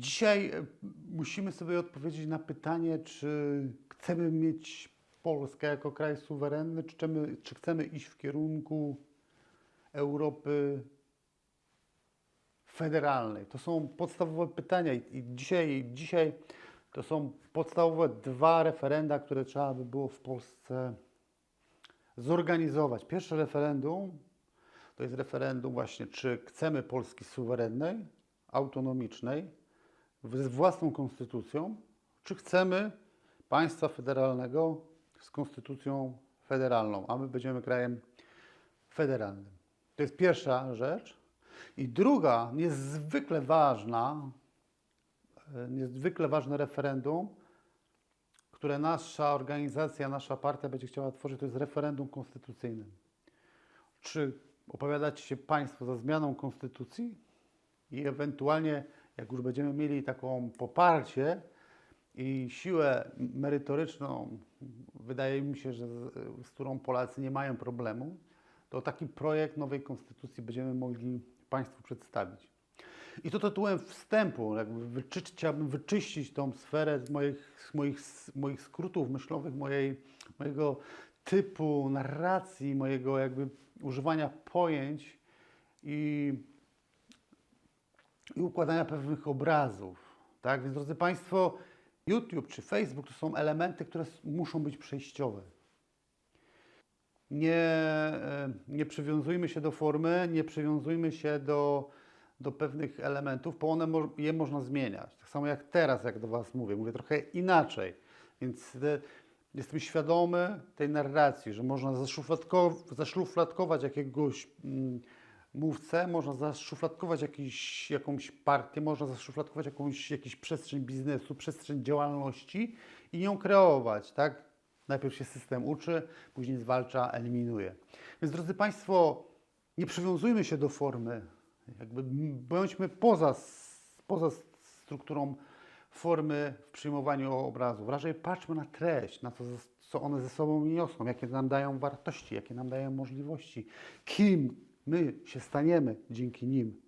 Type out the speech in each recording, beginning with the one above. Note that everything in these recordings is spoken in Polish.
Dzisiaj e, musimy sobie odpowiedzieć na pytanie, czy chcemy mieć Polskę jako kraj suwerenny, czy chcemy, czy chcemy iść w kierunku Europy federalnej. To są podstawowe pytania i i dzisiaj, dzisiaj to są podstawowe dwa referenda, które trzeba by było w Polsce zorganizować. Pierwsze referendum to jest referendum właśnie, czy chcemy Polski suwerennej, autonomicznej, z własną konstytucją, czy chcemy państwa federalnego z konstytucją federalną, a my będziemy krajem federalnym. To jest pierwsza rzecz. I druga, niezwykle ważna, e, niezwykle ważne referendum, które nasza organizacja, nasza partia będzie chciała tworzyć, to jest referendum konstytucyjne. Czy opowiadacie się Państwo za zmianą konstytucji i ewentualnie, jak już będziemy mieli taką poparcie i siłę merytoryczną, wydaje mi się, że z, z którą Polacy nie mają problemu, to taki projekt nowej konstytucji będziemy mogli Państwu przedstawić. I to tytułem wstępu, jakby wyczy, chciałbym wyczyścić tą sferę z moich, z moich, z moich skrótów myślowych, mojej, mojego typu narracji, mojego jakby używania pojęć i, i układania pewnych obrazów. Tak? Więc drodzy Państwo, YouTube czy Facebook to są elementy, które muszą być przejściowe. Nie, e, nie przywiązujmy się do formy, nie przywiązujmy się do, do pewnych elementów, bo one je można zmieniać. Tak samo jak teraz, jak do Was mówię, mówię trochę inaczej. Więc e, jestem świadomy tej narracji, że można zaszufladko- zaszufladkować jakiegoś mm, mówcę, można zaszufladkować jakiś, jakąś partię, można zaszufladkować jakąś, jakiś przestrzeń biznesu, przestrzeń działalności i ją kreować, tak? Najpierw się system uczy, później zwalcza, eliminuje. Więc drodzy Państwo, nie przywiązujmy się do formy, jakby bądźmy poza, poza strukturą formy w przyjmowaniu obrazów. Raczej patrzmy na treść, na to, co one ze sobą niosą, jakie nam dają wartości, jakie nam dają możliwości, kim my się staniemy dzięki nim.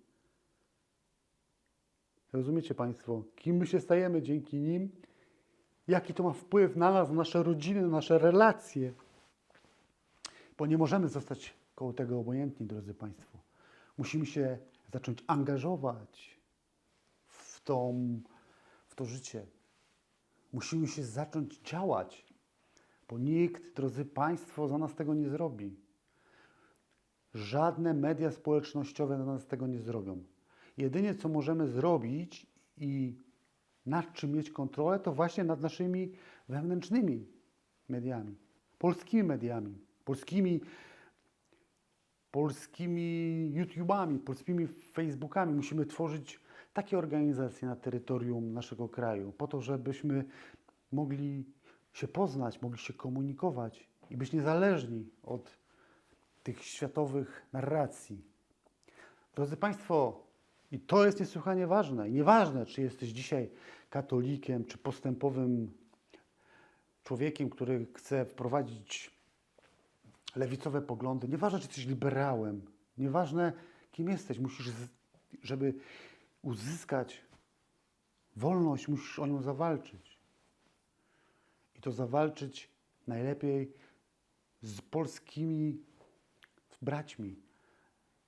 Rozumiecie Państwo? Kim my się stajemy dzięki nim? Jaki to ma wpływ na nas, na nasze rodziny, na nasze relacje? Bo nie możemy zostać koło tego obojętni, drodzy Państwo. Musimy się zacząć angażować w, tą, w to życie. Musimy się zacząć działać, bo nikt, drodzy Państwo, za nas tego nie zrobi. Żadne media społecznościowe za nas tego nie zrobią. Jedynie co możemy zrobić i nad czym mieć kontrolę, to właśnie nad naszymi wewnętrznymi mediami, polskimi mediami, polskimi, polskimi YouTubami, polskimi Facebookami. Musimy tworzyć takie organizacje na terytorium naszego kraju, po to, żebyśmy mogli się poznać, mogli się komunikować i być niezależni od tych światowych narracji. Drodzy Państwo, i to jest niesłychanie ważne. Nieważne, czy jesteś dzisiaj katolikiem, czy postępowym człowiekiem, który chce wprowadzić lewicowe poglądy. Nieważne, czy jesteś liberałem. Nieważne, kim jesteś. Musisz, żeby uzyskać wolność, musisz o nią zawalczyć. I to zawalczyć najlepiej z polskimi braćmi,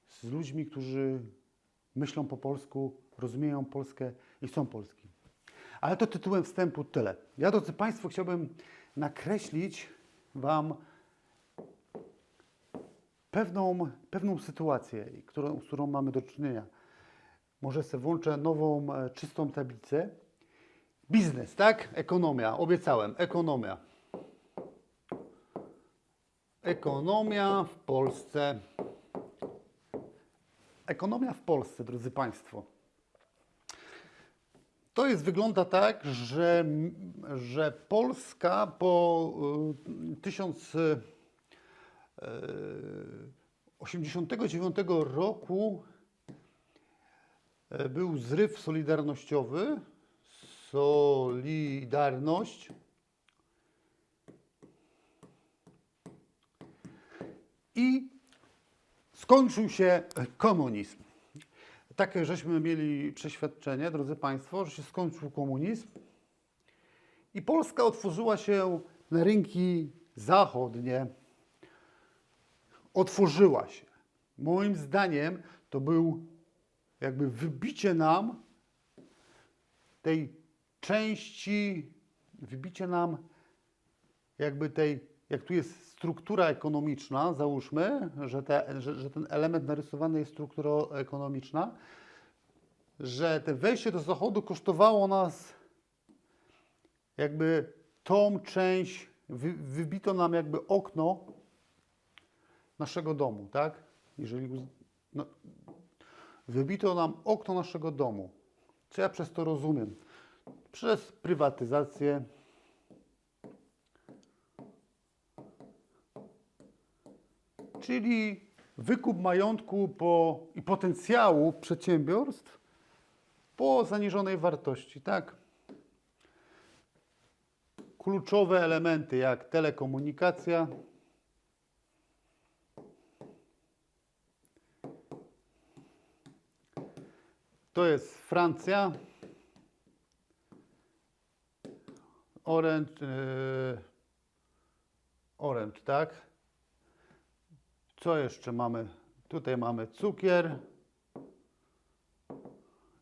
z ludźmi, którzy myślą po polsku, rozumieją Polskę i są Polski. Ale to tytułem wstępu tyle. Ja, drodzy Państwo, chciałbym nakreślić Wam pewną, pewną sytuację, którą, z którą mamy do czynienia. Może sobie włączę nową, e, czystą tablicę. Biznes, tak? Ekonomia. Obiecałem. Ekonomia. Ekonomia w Polsce. Ekonomia w Polsce, drodzy Państwo. To jest, wygląda tak, że, że Polska po y, 1089 roku y, był zryw solidarnościowy, Solidarność. I skończył się komunizm. takie żeśmy mieli przeświadczenie, drodzy Państwo, że się skończył komunizm i Polska otworzyła się na rynki zachodnie. Otworzyła się. Moim zdaniem to był jakby wybicie nam tej części, wybicie nam jakby tej, jak tu jest struktura ekonomiczna, załóżmy, że, te, że, że ten element narysowany jest struktura ekonomiczna, że te wejście do zachodu kosztowało nas jakby tą część, wy, wybito nam jakby okno naszego domu, tak? Jeżeli no, wybito nam okno naszego domu. Co ja przez to rozumiem? Przez prywatyzację, czyli wykup majątku po, i potencjału przedsiębiorstw po zaniżonej wartości, tak? Kluczowe elementy jak telekomunikacja, to jest Francja, Orange, yy, Orange, tak? Co jeszcze mamy? Tutaj mamy cukier.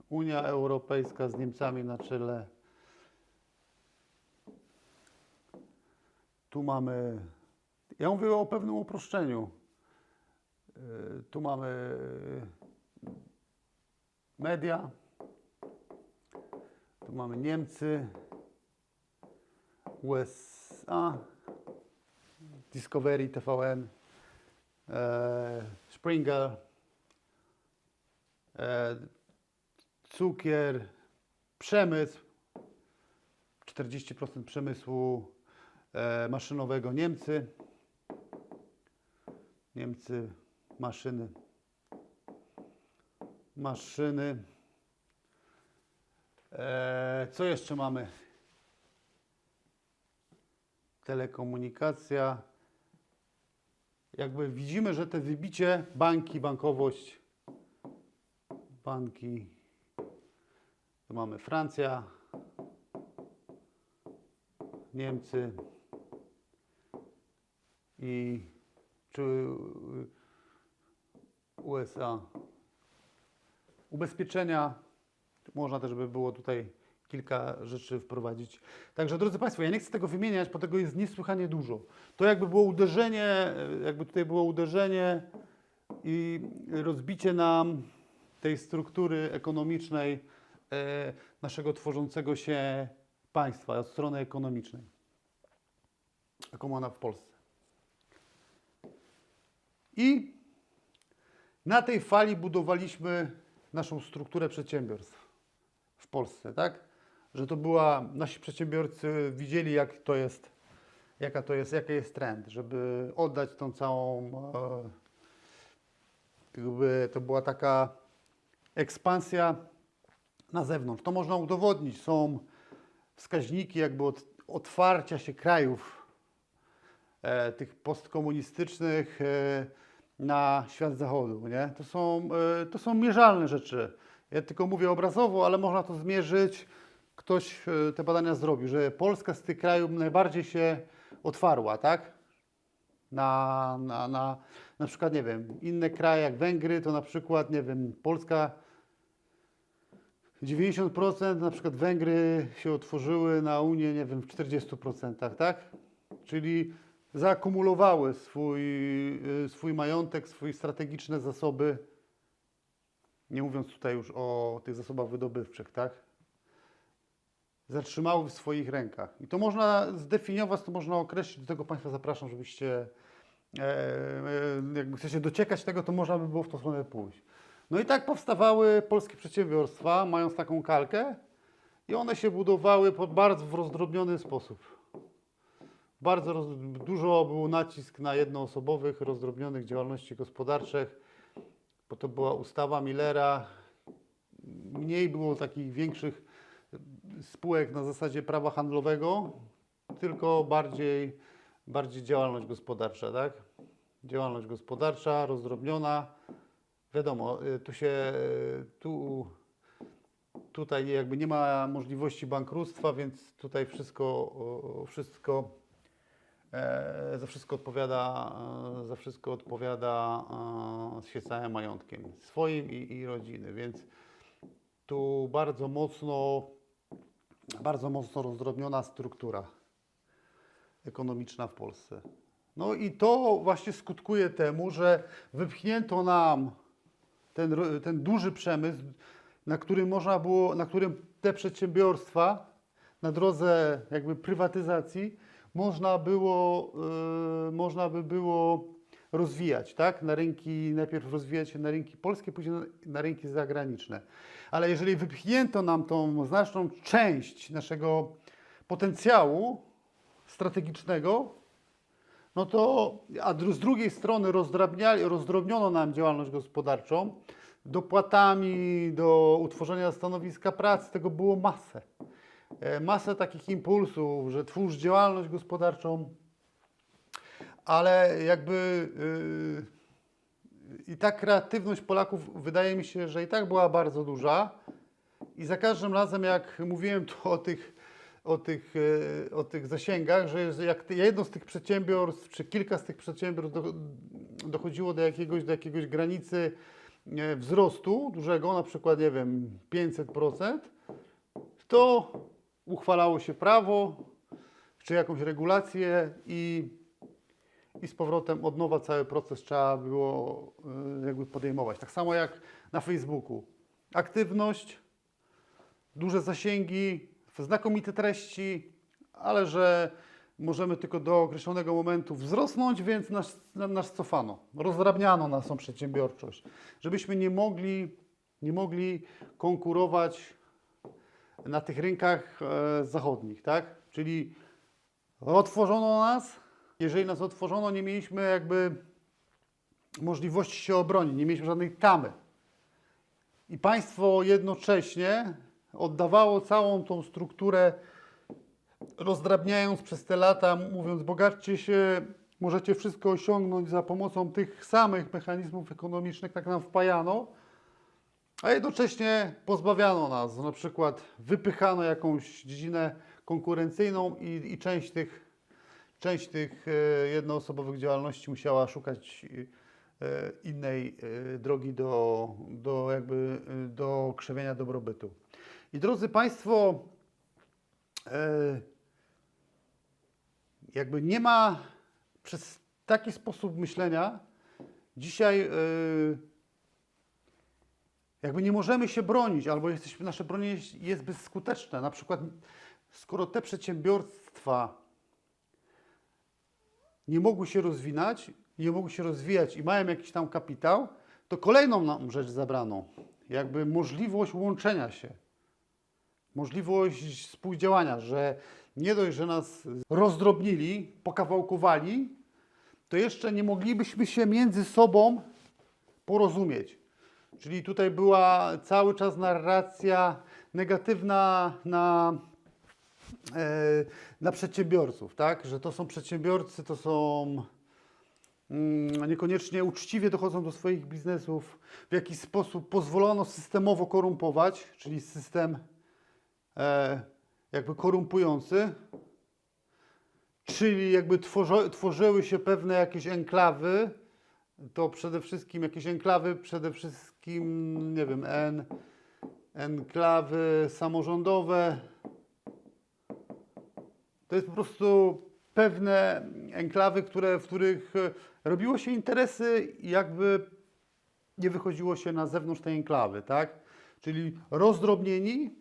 Unia Europejska z Niemcami na czele. Tu mamy. Ja mówię o pewnym uproszczeniu. Yy, Tu mamy media. Tu mamy Niemcy, USA, Discovery, TVN, Springer, e, cukier, przemysł, 40% przemysłu e, maszynowego Niemcy, Niemcy, maszyny, maszyny. E, co jeszcze mamy? Telekomunikacja. Jakby widzimy, że te wybicie, banki, bankowość, banki, tu mamy Francja, Niemcy i czy USA. Ubezpieczenia, można też by było tutaj kilka rzeczy wprowadzić. Także drodzy Państwo, ja nie chcę tego wymieniać, bo tego jest niesłychanie dużo. To jakby było uderzenie, e, jakby tutaj było uderzenie i rozbicie nam tej struktury ekonomicznej e, naszego tworzącego się państwa od strony ekonomicznej, jaką ona w Polsce. I na tej fali budowaliśmy naszą strukturę przedsiębiorstw w Polsce, tak? Że to była, nasi przedsiębiorcy widzieli, jak to jest, jaka to jest, jaki jest trend, żeby oddać tą całą, e, jakby to była taka ekspansja na zewnątrz. To można udowodnić. Są wskaźniki jakby od, otwarcia się krajów e, tych postkomunistycznych e, na świat zachodu. Nie? To, są, e, to są mierzalne rzeczy. Ja tylko mówię obrazowo, ale można to zmierzyć. Ktoś e, te badania zrobił, że Polska z tych krajów najbardziej się otwarła, tak? Na, na, na, na przykład, nie wiem, inne kraje jak Węgry, to na przykład, nie wiem, Polska 90% na przykład Węgry się otworzyły na Unię, nie wiem, w 40%, tak? Czyli zaakumulowały swój, y, swój majątek, swoje strategiczne zasoby, nie mówiąc tutaj już o tych zasobach wydobywczych, tak? Zatrzymały w swoich rękach. I to można zdefiniować, to można określić, do tego Państwa zapraszam, żebyście, e, e, jakby chcecie dociekać tego, to można by było w tą stronę pójść. No i tak powstawały polskie przedsiębiorstwa, mając taką kalkę i one się budowały po bardzo w rozdrobniony sposób. Bardzo roz, dużo był nacisk na jednoosobowych, rozdrobnionych działalności gospodarczych, bo to była ustawa Millera. Mniej było takich większych spółek na zasadzie prawa handlowego, tylko bardziej, bardziej działalność gospodarcza, tak? Działalność gospodarcza, rozdrobniona, wiadomo, y, tu się, y, tu, tutaj jakby nie ma możliwości bankructwa, więc tutaj wszystko, wszystko, e, za wszystko odpowiada, e, za wszystko odpowiada e, się całym majątkiem swoim i, i rodziny, więc tu bardzo mocno, bardzo mocno rozdrobniona struktura ekonomiczna w Polsce. No i to właśnie skutkuje temu, że wypchnięto nam ten, ten duży przemysł, na którym można było, na którym te przedsiębiorstwa na drodze jakby prywatyzacji można było, yy, można by było rozwijać, tak? Na rynki, najpierw rozwijać się na rynki polskie, później na, rynki zagraniczne. Ale jeżeli wypchnięto nam tą znaczną część naszego potencjału strategicznego, no to, a z drugiej strony rozdrobniono nam działalność gospodarczą, dopłatami do utworzenia stanowiska pracy, tego było masę. E, Masę takich impulsów, że twórz działalność gospodarczą, ale jakby yy, i ta kreatywność Polaków wydaje mi się, że i tak była bardzo duża. I za każdym razem, jak mówiłem tu o tych, o tych, e, o tych zasięgach, że jak jedno z tych przedsiębiorstw, czy kilka z tych przedsiębiorstw do, dochodziło do jakiegoś, do jakiegoś granicy wzrostu dużego, na przykład, nie wiem, 500%, to uchwalało się prawo, czy jakąś regulację i, i z powrotem od nowa cały proces trzeba było e, jakby podejmować. Tak samo jak na Facebooku. Aktywność, duże zasięgi, znakomite treści, ale że możemy tylko do określonego momentu wzrosnąć, więc nas, na- nas cofano. Rozdrabniano naszą przedsiębiorczość, żebyśmy nie mogli, nie mogli konkurować na tych rynkach e, zachodnich, tak? Czyli otworzono nas, jeżeli nas otworzono, nie mieliśmy jakby możliwości się obronić, nie mieliśmy żadnej tamy. I państwo jednocześnie oddawało całą tą strukturę, rozdrabniając przez te lata, mówiąc, bogaćcie się, możecie wszystko osiągnąć za pomocą tych samych mechanizmów ekonomicznych, tak nam wpajano, a jednocześnie pozbawiano nas, na przykład wypychano jakąś dziedzinę konkurencyjną i, i część tych, część tych e, jednoosobowych działalności musiała szukać e, innej e, drogi do, do, jakby, do krzewienia dobrobytu. I drodzy Państwo, jakby nie ma przez taki sposób myślenia dzisiaj jakby nie możemy się bronić, albo jesteśmy, nasze bronienie jest bezskuteczne. Na przykład, skoro te przedsiębiorstwa nie mogły się rozwinąć, nie mogły się rozwijać i mają jakiś tam kapitał, to kolejną nam rzecz zabrano. Jakby możliwość łączenia się, możliwość współdziałania, że nie dość, że nas rozdrobnili, pokawałkowali, to jeszcze nie moglibyśmy się między sobą porozumieć. Czyli tutaj była cały czas narracja negatywna na, na przedsiębiorców, tak? Że to są przedsiębiorcy, to są mm, niekoniecznie uczciwie dochodzą do swoich biznesów, w jakiś sposób pozwolono systemowo korumpować, czyli system e, jakby korumpujący, czyli jakby tworzy, tworzyły się pewne jakieś enklawy, to przede wszystkim jakieś enklawy, przede wszystkim, nie wiem, en, enklawy samorządowe. To jest po prostu pewne enklawy, które, w których e, robiło się interesy jakby nie wychodziło się na zewnątrz tej enklawy, tak? Czyli rozdrobnieni,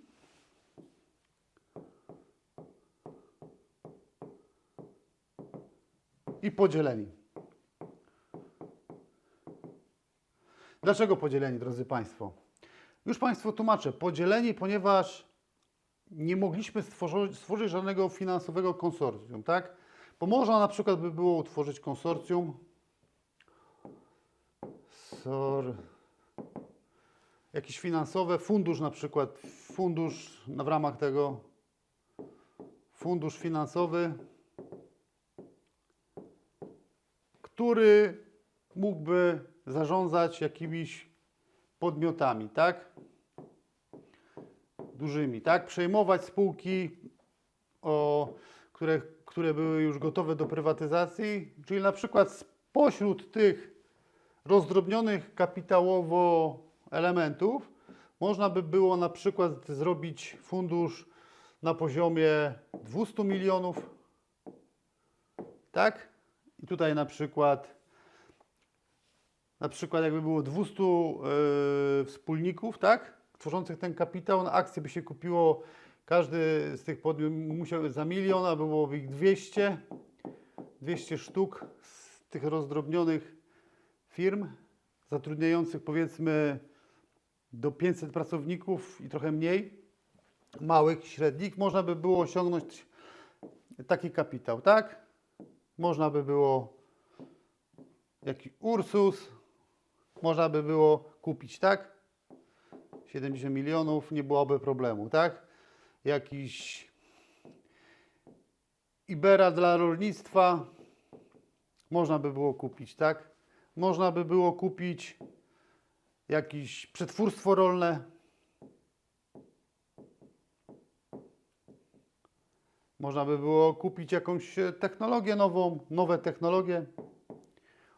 i podzieleni. Dlaczego podzieleni, drodzy Państwo? Już Państwu tłumaczę. Podzieleni, ponieważ nie mogliśmy stworzyć, stworzyć żadnego finansowego konsorcjum, tak? Bo można na przykład by było utworzyć konsorcjum. Sor, jakiś finansowe, fundusz na przykład, fundusz na w ramach tego, fundusz finansowy, który mógłby zarządzać jakimiś podmiotami, tak? Dużymi, tak? Przejmować spółki, o, które, które były już gotowe do prywatyzacji, czyli na przykład spośród tych rozdrobnionych kapitałowo elementów można by było na przykład zrobić fundusz na poziomie 200 milionów, tak? I tutaj na przykład na przykład jakby było 200 yy, wspólników, tak? Tworzących ten kapitał, na akcje by się kupiło, każdy z tych podmiotów musiał za milion, a byłoby ich 200, 200 sztuk z tych rozdrobnionych firm, zatrudniających powiedzmy do 500 pracowników i trochę mniej, małych, średnich, można by było osiągnąć taki kapitał, tak? Można by było jakiś Ursus, można by było kupić, tak? 70 milionów, nie byłoby problemu, tak? Jakiś Ibera dla rolnictwa, można by było kupić, tak? Można by było kupić jakieś przetwórstwo rolne. Można by było kupić jakąś e, technologię nową, nowe technologie.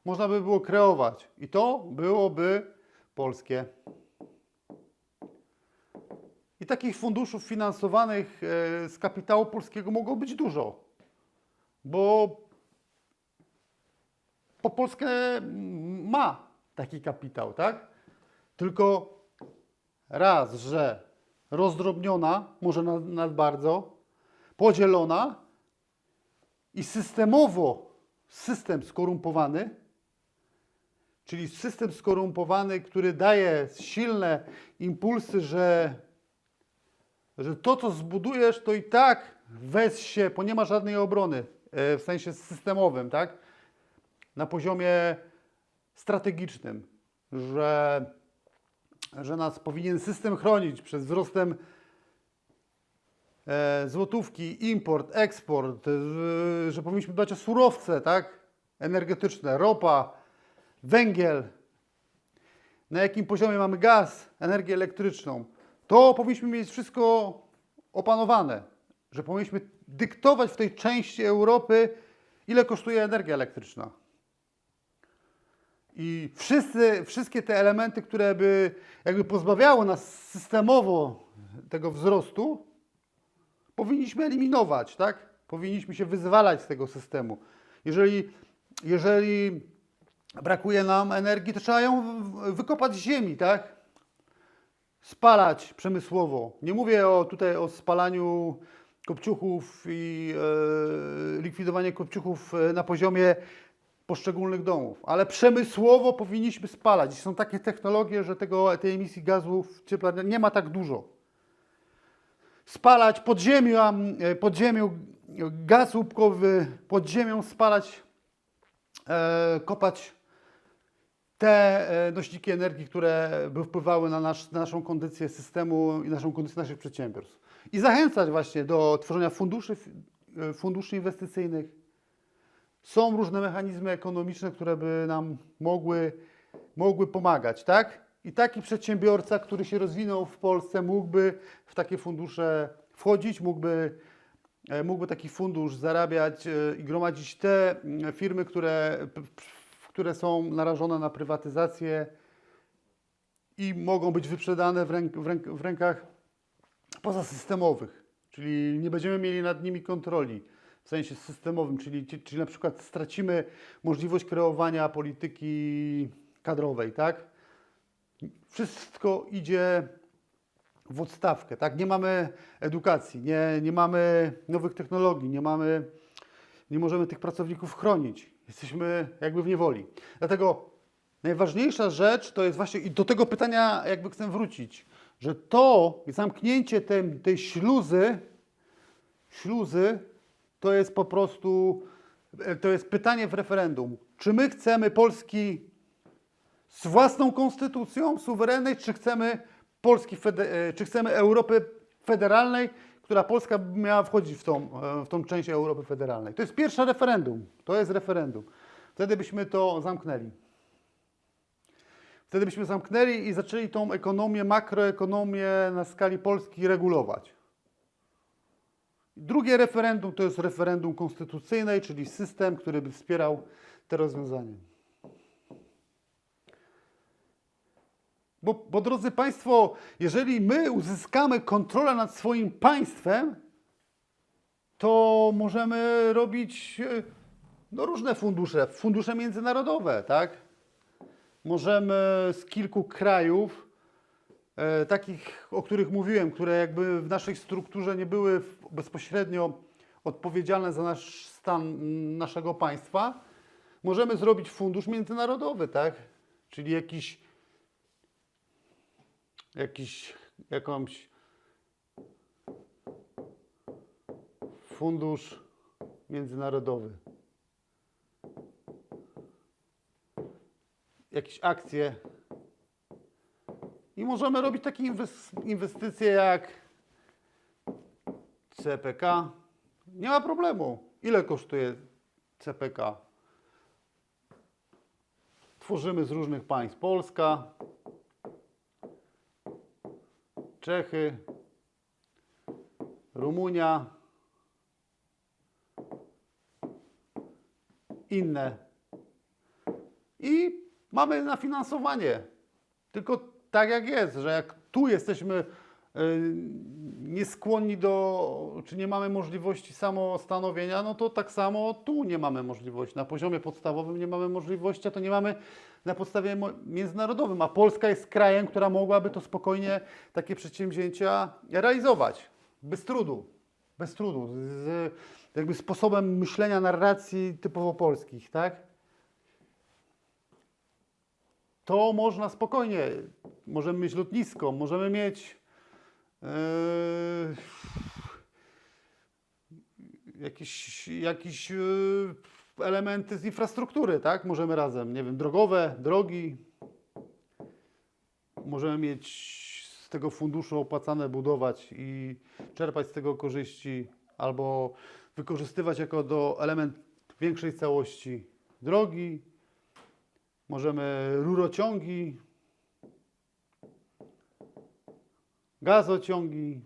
Można by było kreować i to byłoby polskie. I takich funduszów finansowanych e, z kapitału polskiego mogło być dużo, bo po Polskę ma taki kapitał, tak? Tylko raz, że rozdrobniona, może nad, nad bardzo, podzielona i systemowo system skorumpowany, czyli system skorumpowany, który daje silne impulsy, że, że to, co zbudujesz, to i tak weź się, bo nie ma żadnej obrony e, w sensie systemowym, tak? Na poziomie strategicznym, że, że nas powinien system chronić przed wzrostem e, złotówki, import, eksport, e, że powinniśmy dbać o surowce, tak? Energetyczne, ropa, węgiel, na jakim poziomie mamy gaz, energię elektryczną. To powinniśmy mieć wszystko opanowane, że powinniśmy dyktować w tej części Europy, ile kosztuje energia elektryczna. I wszyscy, wszystkie te elementy, które by jakby pozbawiały nas systemowo tego wzrostu, powinniśmy eliminować, tak? Powinniśmy się wyzwalać z tego systemu. Jeżeli, jeżeli brakuje nam energii, to trzeba ją wykopać z ziemi, tak? Spalać przemysłowo. Nie mówię o, tutaj o spalaniu kopciuchów i e, likwidowaniu kopciuchów e, na poziomie poszczególnych domów, ale przemysłowo powinniśmy spalać. Są takie technologie, że tego, tej emisji gazów cieplarnianych nie ma tak dużo. Spalać pod ziemią, e, pod ziemią gaz łupkowy, pod ziemią spalać, e, kopać te e, nośniki energii, które by wpływały na, nasz, na naszą kondycję systemu i naszą kondycję naszych przedsiębiorstw. I zachęcać właśnie do tworzenia funduszy, e, funduszy inwestycyjnych, są różne mechanizmy ekonomiczne, które by nam mogły, mogły pomagać, tak? I taki przedsiębiorca, który się rozwinął w Polsce, mógłby w takie fundusze wchodzić, mógłby, e, mógłby taki fundusz zarabiać i gromadzić te firmy, które, które są narażone na prywatyzację i mogą być wyprzedane w, ręk, w, ręk, w rękach pozasystemowych, czyli nie będziemy mieli nad nimi kontroli w sensie systemowym, czyli, czyli na przykład stracimy możliwość kreowania polityki kadrowej, tak? Wszystko idzie w odstawkę, tak? Nie mamy edukacji, nie, nie mamy nowych technologii, nie mamy, nie możemy tych pracowników chronić. Jesteśmy jakby w niewoli. Dlatego najważniejsza rzecz to jest właśnie, i do tego pytania jakby chcę wrócić, że to zamknięcie tej, tej śluzy, śluzy to jest po prostu, e, to jest pytanie w referendum. Czy my chcemy Polski z własną konstytucją suwerennej, czy chcemy Polski, e, czy chcemy Europy federalnej, która Polska miała wchodzić w tą, e, w tą część Europy federalnej. To jest pierwsze referendum. To jest referendum. Wtedy byśmy to zamknęli. Wtedy byśmy zamknęli i zaczęli tą ekonomię, makroekonomię na skali Polski regulować. Drugie referendum to jest referendum konstytucyjne, czyli system, który by wspierał te rozwiązania. Bo, bo drodzy Państwo, jeżeli my uzyskamy kontrolę nad swoim państwem, to możemy robić e, no, różne fundusze, fundusze międzynarodowe, tak? Możemy z kilku krajów, e, takich, o których mówiłem, które jakby w naszej strukturze nie były bezpośrednio odpowiedzialne za nasz stan naszego państwa, możemy zrobić fundusz międzynarodowy, tak? Czyli jakiś, jakiś, jakąś fundusz międzynarodowy. Jakieś akcje. I możemy robić takie inwes- inwestycje jak CPK. Nie ma problemu. Ile kosztuje CPK? Tworzymy z różnych państw. Polska, Czechy, Rumunia, inne. I mamy na finansowanie. Tylko tak jak jest, że jak tu jesteśmy y, nieskłonni do, czy nie mamy możliwości samostanowienia, no to tak samo tu nie mamy możliwości. Na poziomie podstawowym nie mamy możliwości, a to nie mamy na podstawie międzynarodowym. A Polska jest krajem, która mogłaby to spokojnie, takie przedsięwzięcia realizować. Bez trudu. Bez trudu. Z, jakby sposobem myślenia narracji typowo polskich, tak? to można spokojnie. Możemy mieć lotnisko, możemy mieć jakieś, jakieś e, elementy z infrastruktury, tak? Możemy razem, nie wiem, drogowe, drogi. Możemy mieć z tego funduszu opłacane budować i czerpać z tego korzyści, albo wykorzystywać jako do element większej całości drogi, Możemy rurociągi, gazociągi.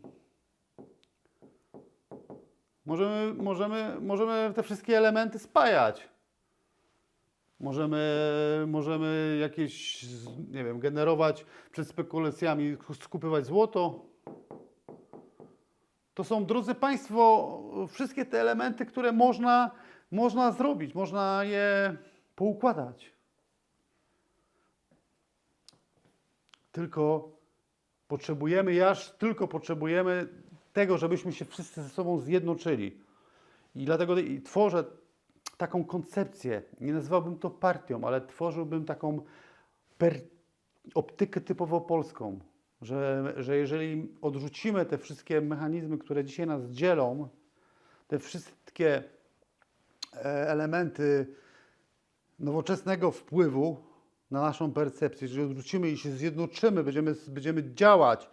Możemy, możemy, możemy te wszystkie elementy spajać. Możemy, możemy jakieś, nie wiem, generować przed spekulacjami, skupywać złoto. To są, drodzy Państwo, wszystkie te elementy, które można, można zrobić, można je poukładać. Tylko potrzebujemy, ja aż tylko potrzebujemy tego, żebyśmy się wszyscy ze sobą zjednoczyli. I dlatego tworzę taką koncepcję, nie nazywałbym to partią, ale tworzyłbym taką optykę typowo polską, że, że jeżeli odrzucimy te wszystkie mechanizmy, które dzisiaj nas dzielą, te wszystkie e, elementy nowoczesnego wpływu na naszą percepcję, jeżeli odwrócimy i się zjednoczymy, będziemy, będziemy działać,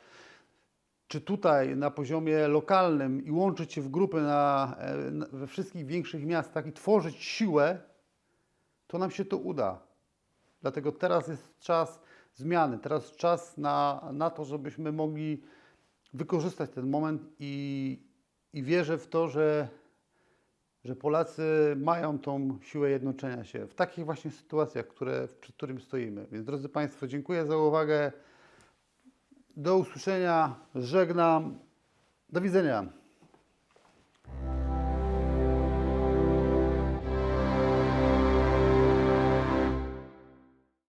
czy tutaj na poziomie lokalnym i łączyć się w grupy na, e, na, we wszystkich większych miastach i tworzyć siłę, to nam się to uda. Dlatego teraz jest czas zmiany, teraz czas na, na to, żebyśmy mogli wykorzystać ten moment i, i wierzę w to, że że Polacy mają tą siłę jednoczenia się w takich właśnie sytuacjach, które, przed którymi stoimy. Więc drodzy Państwo, dziękuję za uwagę. Do usłyszenia. Żegnam. Do widzenia.